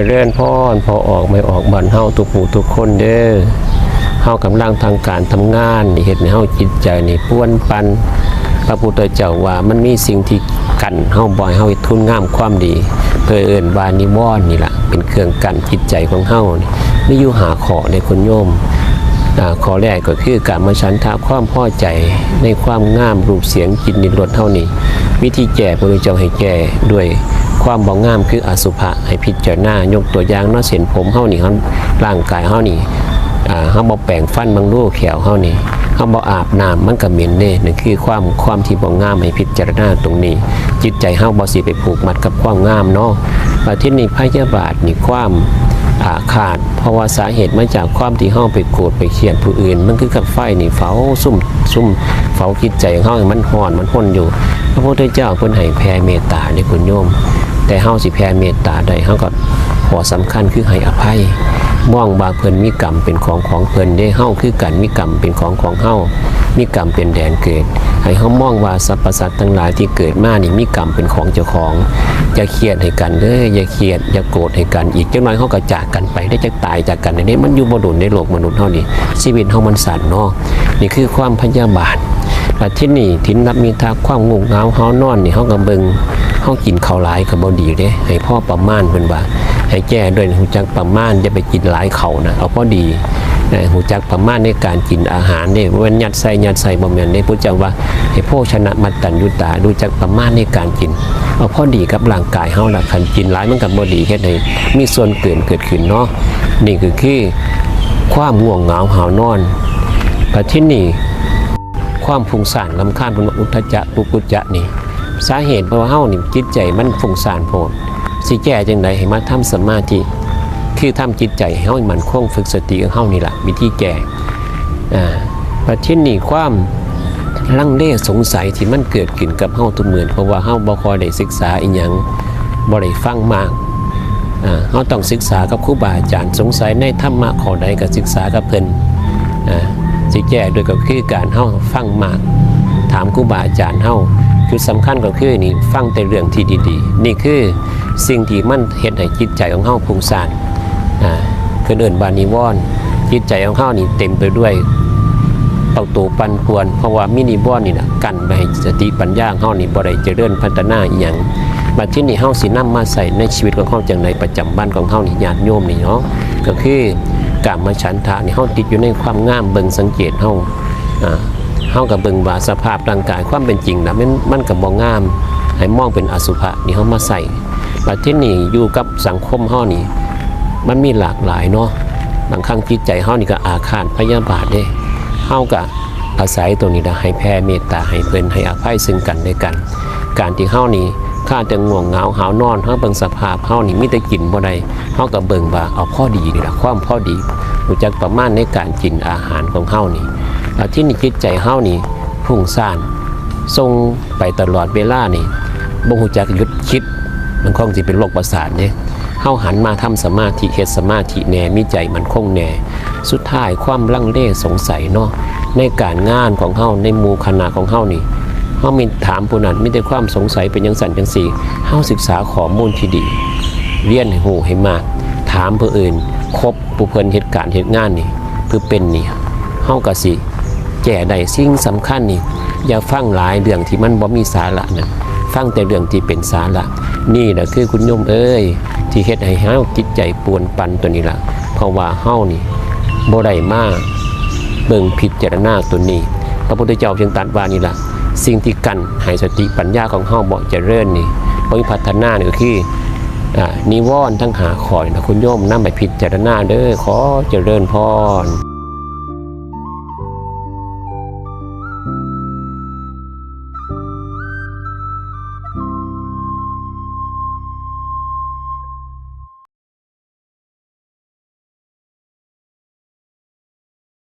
จะเรื่อนพรพอออกไม่ออกบันเฮาทุกผู้ทุกคนเด้อเฮากำลังทางการทำงานเฮ็ดให้เฮาจิตใจนี่ป้วนปันพระพุทธเจ้าว่ามันมีสิ่งที่กันเฮาบ่อยเฮาทุนงามความดี เพื่อเอิ้นวานิวรณ์นี่ล่ะเป็นเครื่องกันจิตใจของเฮานี่มีอยู่หาขอในคนโยมขอแรกก็คือการมาชันทาความพ่อใจในความงามรูปเสียงกินนิรสเท่านี้ วิธีแก้พระเจ้าให้แก้ด้วย ความบ่งามคืออสุภะให้พิจารณายกตัวอย่างเนาะเส้นผมเฮานี่เฮาร่างกายเฮานี่อ่าเฮาบ่แปรงฟันบางรูแขวเฮานี่เฮาบ่อาบน้ำมันก็เหม็นเด้นั่นคือความความที่บ่งามให้พิจารณาตรงนี้ จิตใจเฮาบ่สิไปผูกมัดกับความงามเนาะว่าที่นี่พยาบาทนี่ความอาขาดเพราะว่าสาเหตุมาจากความที่ห้องไปโกรธไปเคียดผู้อื่น มันคือกับไฟนี่เฝ้าซุ่มซุ่มเฝ้าคิดใจของมันห่อนมันห่นอยู่ พระพุทธเจ้าเพิ่นให้แผ่เมตตาในคุณโยม แต่เฮาสิแผ่เมตตาได้เฮาก็ขอสำคัญคือให้อภัยมองว่าเพิ่นมีกรรมเป็นของของเพิ่นได้เฮาคือกันมีกรรมเป็นของของเฮามีกรรมเป็นแดนเกิด ให้เฮามองว่าสรรพสัตว์ทั้งหลายที่เกิดมานี่มีกรรมเป็นของเจ้าของอย่าเครียดให้กันเด้ออย่าเครียดอย่าโกรธให้กันอีกจังน้อยเฮาก็จากกันไปได้จะตายจากกันได้มันอยู่บ่ดุลในโลกมนุษย์เฮานี่ชีวิตเฮามันสั้นเนาะนี่คือความพยาบาท แต่ที่นี่ทินรับมีทาความงุกเหงาเฮานอนนี่เฮาก็เบิงเฮากินข้าวหลายก็บ่ดีเด้ให้พ่อประมาณเพิ่นว่าให้แก้ด้วยหูจักประมาณอย่าไปกินหลายเขานะเอาพอดีนะหูจักประมาณในการกินอาหารเนี่เว้นยัดใส่ยัดใส่บ่แม่นได้พุทธเจ้าว่าให้โภชนะมัตตัญญุตาดูจักประมาณในการกิน เอาพอดีกับร่างกายเฮาล่ะคันกินหลายมันก็บ่ดีเฮ็ดให้มีส่วนเกินเกิดขึ้นเนาะนี่คือคือความง่วงเหงาหาวนอนแต่ที่นี่ ความฟุ้งซ่านลำคาญเป็นอุทจักปุกุจจะนี่ สาเหตุเพราะว่าเฮานี่จิตใจมันฟุ้งซ่านโพดสิแก้จังไดให้มาทำสมาธิคือทำจิตใจให้เฮามันคงฝึกสติของเฮานี่แหละวิธีแก้อ่าประเทศนี้ความลังเลสงสัยที่มันเกิดขึ้นกับเฮาทุกเมือนเพราะว่าเฮาบ่คอยได้ศึกษาอีหยังบ่ได้ฟังมากอ่าเฮาต้องศึกษากับครูบาอาจารย์สงสัยในธรรมะข้อใดก็ศึกษากับเพิ่นอ่า สิแก้ด้วยก็คือการเฮาฟังมาก ถามครูบาอาจารย์เฮาจุดสำคัญก็คือนี่ฟังแต่เรื่องที่ดีๆ นี่คือสิ่งที่มันเฮ็ดให้จิตใจของเฮาพุ่งซ่านอ่าคือเดินบานิวรณ์จิตใจของเฮานี่เต็มไปด้วยเอาตัวปันควรเพราะว่ามินิวรณ์นี่นะกันไปให้สติปัญญาเฮานี่บ่ได้เจริญพัฒนาอีหยังบัดที่นี่เฮาสินำมาใส่ในชีวิตของเฮาจังไดประจำวันของเฮานี่ญาติโยมนี่เนาะก็คือ กามฉันทะนี่เฮาติดอยู่ในความงามเบิ่งสังเกตเฮาอ่าเฮากับเบิ่งว่าสภาพร่างกายความเป็นจริงนะมันมันก็บ่งาม ให้มองเป็นอสุภะนี่เฮามาใส่บัดที่นี่อยู่กับสังคมเฮานี่มันมีหลากหลายเนาะบางครั้งจิตใจเฮานี่ก็อาฆาตพยาบาทเด้เฮาก็อาศัยตัวนี้นะให้แผ่เมตตาให้เพิ่นให้อภัยซึ่งกันและกัน การที่เฮานี่ ข้าแต่ง่วงเหงาหาวนอนเฮาเบิ่งสภาพเฮานี่มีแต่กินบ่ได้เฮาก็เบิ่งว่าเอาพอดีนี่ล่ะความพอดีรู้จักประมาณในการกินอาหารของเฮานี่อาที่นี่จิตใจเฮานี่พุ่งซ่านทรงไปตลอดเวลานี่บ่ฮู้จักหยุดคิด มันคงสิเป็นโรคประสาทเด้เฮาหันมาทำสมาธิเฮ็ดสมาธิแน่มีใจมันคงแน่สุดท้ายความลังเลสงสัยเนาะในการงานของเฮาในหมู่คณะของเฮานี่ เฮามีถามผู้นั้นมีแต่ความสงสัยเป็นจังสั่นจังซี่เฮาศึกษาข้อมูลที่ดี เรียนให้ฮู้ให้มาก ถามผู้อื่นคบผู้เพิ่นเหตุการณ์เหตุงานนี่เพื่อเป็นนี่เฮาก็สิแก่ได้สิ่งสำคัญนี่ อย่าฟังหลายเรื่องที่มันบ่มีสาระนะฟังแต่เรื่องที่เป็นสาระนี่แหละคือคุณโยมเอ้ยที่เฮ็ดให้เฮาจิตใจปวนปันตัวนี้ล่ะ เพราะว่าเฮานี่บ่ได้มาเบิ่งพิจารณาตัวนี้ พระพุทธเจ้าจึงตรัสว่านี่ล่ะ สิ่งที่กันให้สติปัญญาของเฮาบ่เจริญนี่บ่มีพัฒนานี่ก็คือนิวรณ์ทั้งหาคอยนะคุณโยมนำไปพิจารณาเด้อขอเจริญพร